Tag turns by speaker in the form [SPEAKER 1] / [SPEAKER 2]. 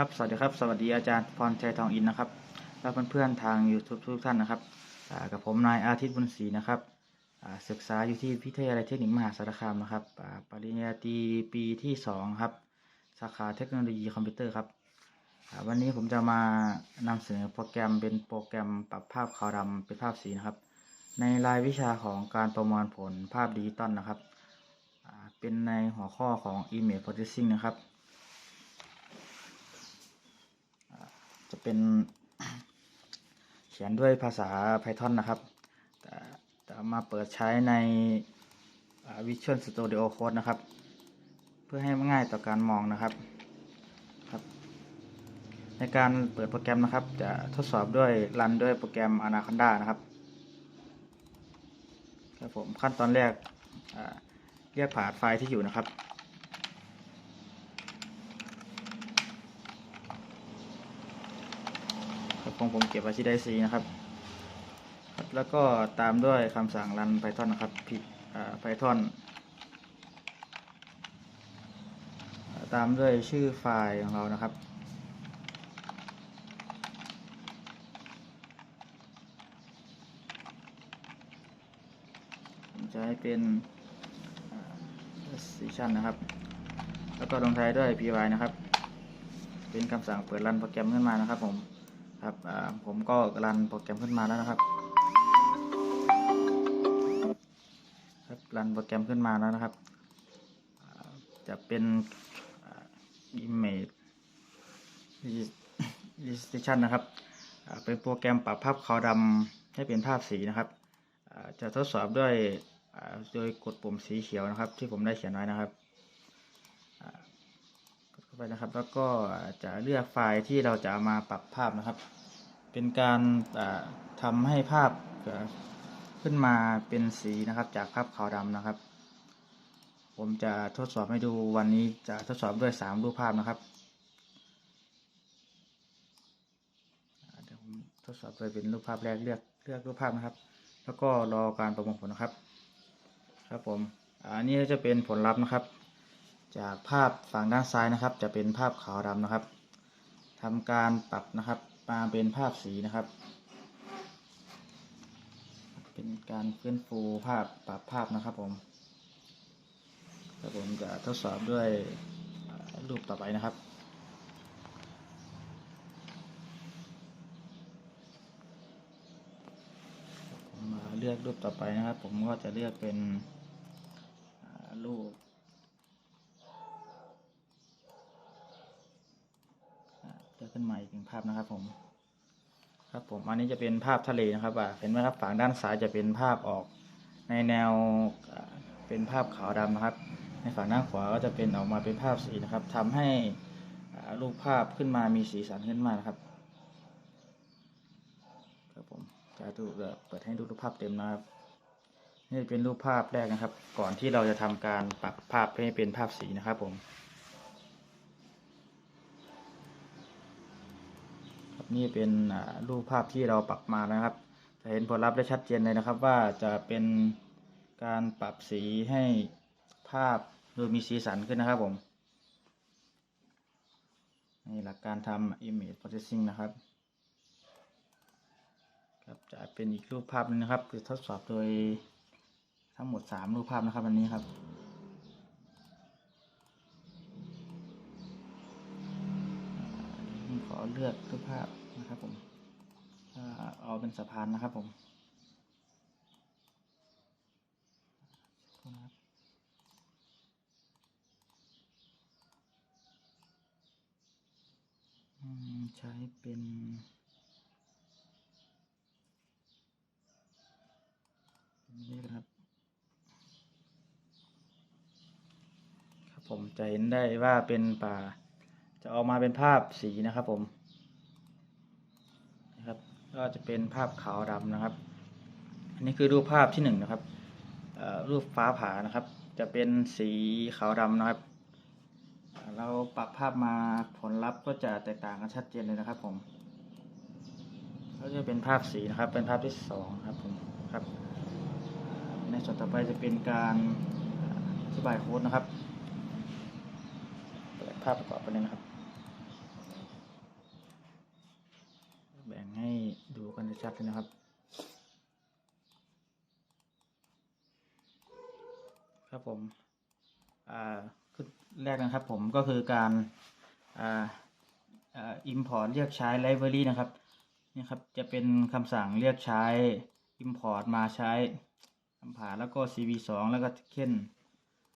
[SPEAKER 1] ครับสวัสดีครับ สวัสดีอาจารย์พรชัยทองอินนะครับ และเพื่อนๆทาง YouTube ทุกท่านนะครับกับผมนายอาทิตย์บุญศรีนะครับศึกษาอยู่ที่วิทยาลัยเทคนิคมหาสารคามนะครับปริญญาตรีปีที่สองครับ สาขาเทคโนโลยีคอมพิวเตอร์ครับวันนี้ผมจะมานำเสนอโปรแกรมเป็นโปรแกรมปรับภาพขาวดำเป็นภาพสีนะครับ ในรายวิชาของการประมวลผลภาพดิจิตอลนะครับเป็นในหัวข้อของ Image Processing นะครับ จะเป็นเขียนด้วยภาษา Python นะครับ แต่มาเปิดใช้ใน Visual Studio Code นะครับ เพื่อให้ง่ายต่อการมองนะครับครับ ในการเปิดโปรแกรมนะครับ จะทดสอบด้วยรันด้วยโปรแกรม Anaconda นะครับครับผมขั้นตอนแรกเรียกผ่านไฟล์ที่อยู่นะครับ ครับ ของผมเก็บไว้ที่ไดซีนะครับ แล้วก็ตามด้วยคำสั่งรัน Python นะครับผิดอ่า Python อ่าตามด้วยชื่อไฟล์ของเรานะครับ จะให้เป็น session นะครับ แล้วก็ลงท้ายด้วย py นะครับ เป็นคำสั่งเปิดรันโปรแกรมขึ้นมานะครับผม ครับผมก็รันโปรแกรมขึ้นมาแล้วนะครับ ครับรันโปรแกรมขึ้นมาแล้วนะครับ จะเป็นอ่า image registration นะครับ เป็นโปรแกรมปรับภาพขาวดำให้เป็นภาพสีนะครับ จะทดสอบด้วยโดยกดปุ่มสีเขียวนะครับ ที่ผมได้เขียนไว้นะครับาไปนะครับ แล้วก็จะเลือกไฟล์ที่เราจะามาปรับภาพนะครับ เป็นการอ่าทำให้ภาพขึ้นมาเป็นสีนะครับ จากภาพขาวดำนะครับ ผมจะทดสอบให้ดูวันนี้จะทดสอบด้วยสามรูปภาพนะครับเดี๋ยวผมทดสอบโดยเป็นรูปภาพแรกเลือกเลือกรูปภาพนะครับ แล้วก็รอการประมวลผลนะครับ ครับผมอันนี้จะเป็นผลลัพธ์นะครับ จากภาพฝั่งด้านซ้ายนะครับ จะเป็นภาพขาวดำนะครับทำการปรับนะครับมาเป็นภาพสีนะครับ เป็นการฟื้นฟูภาพปรับภาพนะครับผมครับผมจะทดสอบด้วยรูปต่อไปนะครับมาเลือกรูปต่อไปนะครับ ผมก็จะเลือกเป็นรูป อ่าเลือก ขึ้นมาอีกหนึ่งภาพนะครับผมครับผมอันนี้จะเป็นภาพทะเลนะครับอ่าเห็นไหมครับฝั่งด้านซ้ายจะเป็นภาพออกในแนวเป็นภาพขาวดำนะครับ ในฝั่งด้านขวาก็จะเป็นออกมาเป็นภาพสีนะครับทำให้รูปภาพขึ้นมามีสีสันขึ้นมานะครับครับผมจะดูเอ่อเปิดให้ดูรูปภาพเต็มนะครับนี่เป็นรูปภาพแรกนะครับ ก่อนที่เราจะทำการปรับภาพให้เป็นภาพสีนะครับผม ครับ นี่เป็นรูปภาพที่เราปรับมานะครับ จะเห็นผลลัพธ์ได้ชัดเจนเลยนะครับว่าจะเป็นการปรับสีให้ภาพดูมีสีสันขึ้นนะครับผมนี่หลักการทำ image processing นะครับครับจะเป็นอีกรูปภาพหนึงนะครับคือทดสอบโดยทั้งหมดสามรูปภาพนะครับวันนี้ครับ ผมขอ เลือกรูปภาพนะครับผมเอาเป็นสะพานนะครับผมนะครับใช้เป็นนี่ครับ ครับผมจะเห็นได้ว่าเป็นป่า จะออกมาเป็นภาพสีนะครับผมนะครับก็จะเป็นภาพขาวดำนะครับ อันนี้คือรูปภาพที่หนึ่งนะครับรูปฟ้าผ่านะครับ จะเป็นสีขาวดำนะครับ เราปรับภาพมาผลลัพธ์ก็จะแตกต่างกันชัดเจนเลยนะครับผมก็จะเป็นภาพสีนะครับ เป็นภาพที่สองครับผมครับ ในส่วนต่อไปจะเป็นการอธิบายโค้ดนะครับเปิดภาพประกอบไปเลยนะครับ ชัดเลยนชัดนะครับ ครับผมอ่าคือแรกนะครับผมก็คือการอ่าอ่า import เรียกใช้ library นะครับนี่ครับจะเป็นคำสั่งเรียกใช้ import มาใช้คำผ่านแล้วก็ cv2 แล้วก็ token